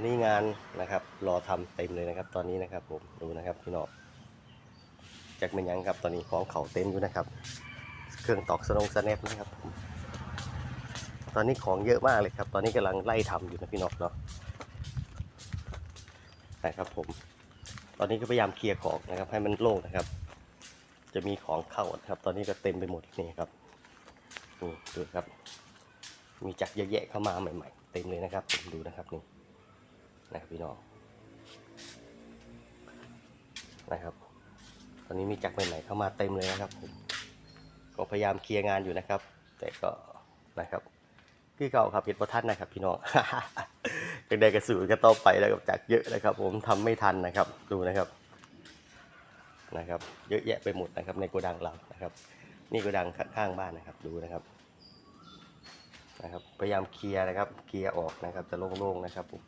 อนนี้งานนะครับรอทำเต็มเลยนะครับ ตอนนี้นะครับผมดูนะครับพี่น้องจ็คเป็นยังครับตอนนี้ของเขาเต็มอยู่นะครับ เครื่องตอกสนงสแนปนะครับตอนนี้ของเยอะมากเลยครับ ตอนนี้กำลังไล่ทำอยู่นะพี่น้องเนาะนะครับผม ตอนนี้ก็พยายามเคลียร์ของนะครับ ให้มันโล่งนะครับ จะมีของเข้านะครับ ตอนนี้ก็เต็มไปหมดนี่ครับนี่ดูครับ มีจักรเยอะแยะเข้ามาใหม่ ๆ เต็มเลยนะครับดูนะครับนี่ นะครับพี่น้องนะครับ ตอนนี้มีจักรใหม่ๆเข้ามาเต็มเลยนะครับผมก็พยายามเคลียร์งานอยู่นะครับ แต่ก็นะครับคือเก่าครับผิดประทัดนะครับ พี่น้องยังได้กระสุนก็ต้อไปแล้วกับจักรเยอะนะครับ ผมทำไม่ทันนะครับ ดูนะครับนะครับ เยอะแยะไปหมดนะครับ ในโกดังเรานะครับ นี่โกดังข้างๆบ้านนะครับ ดูนะครับนะครับ พยายามเคลียร์นะครับ เคลียร์ออกนะครับ จะโล่งๆนะครับผม